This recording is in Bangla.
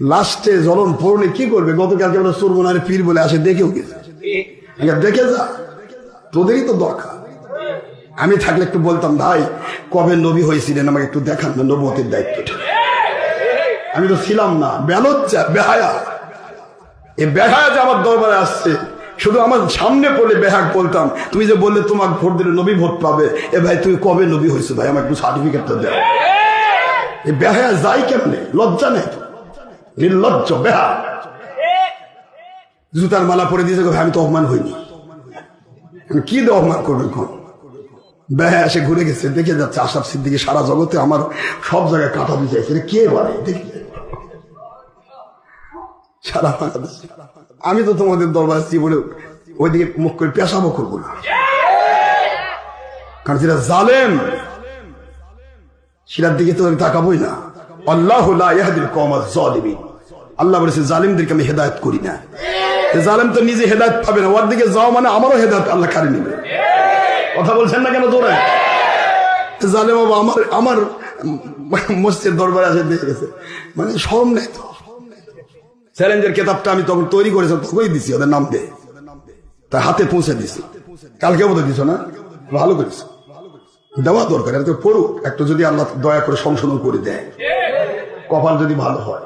লাস্টে জ্বলন পড়লে কি করবে? গতকালকে আমরা সুরমনারে পীর বলে আসে, দেখেও গেছে। দেখে যা। তোদেরই তো দরকার। আমি থাকলে একটু বলতাম, ভাই, কবে নবী হয়েছিলেন? আমাকে একটু দেখান না নবতির দায়িত্বটা। আমি তো ছিলাম না। বেলচ্চা বেহায়া। এই বেহায়া যে আমার দরবারে আসছে, শুধু আমার সামনে পড়লে বেহাক বলতাম, তুমি যে বললে তোমার ভোট দিলে নবী ভোট পাবে। এ ভাই, তুমি কবে নবী হয়েছো? ভাই আমার একটু সার্টিফিকেটটা দাও। এই বেহায়া যাই কেমনে? লজ্জা নেই নির্লজ্জ বেহা জুতার মালা পরে দিয়েছে আমি তো অপমান হইনি। কি দিয়ে অপমান করবেন কোন বেহা এসে ঘুরে গেছে, দেখে যাচ্ছে আশাফ সিদ্দিকি সারা জগতে আমার সব জায়গায় কাটা যাচ্ছে এটা কে বলে? দেখি। সারা বাংলাদেশ। আমি তো তোমাদের দরবার জীবনে ওইদিকে মুখ করে পেশাবো করব না। কারণ যেটা জালেম, সেটার দিকে তো তাকাবোই না। আল্লাহ বলেছে, জালিমদেরকে আমি হেদায়ত করি না। তো নিজে হেদায়ত পাবে না। ওর দিকে মানে আমারও হেদায়ত আল্লাহ নেবে? কথা বলছেন না কেন জালেম বাবা, আমার আমার মসজিদ দরবারে দেখে গেছে। মানে শরম নেই তো। চ্যালেঞ্জের কেতাবটা আমি তখন তৈরি করেছিলাম, তখনই দিছি, ওদের নাম দিয়ে। তার হাতে পৌঁছে দিছি। কালকে বোধ দিছ না? ভালো করেছ। দেওয়া দরকার পড়ুক। একটু যদি আল্লাহ দয়া করে সংশোধন করে দেয়। কপাল যদি ভালো হয়।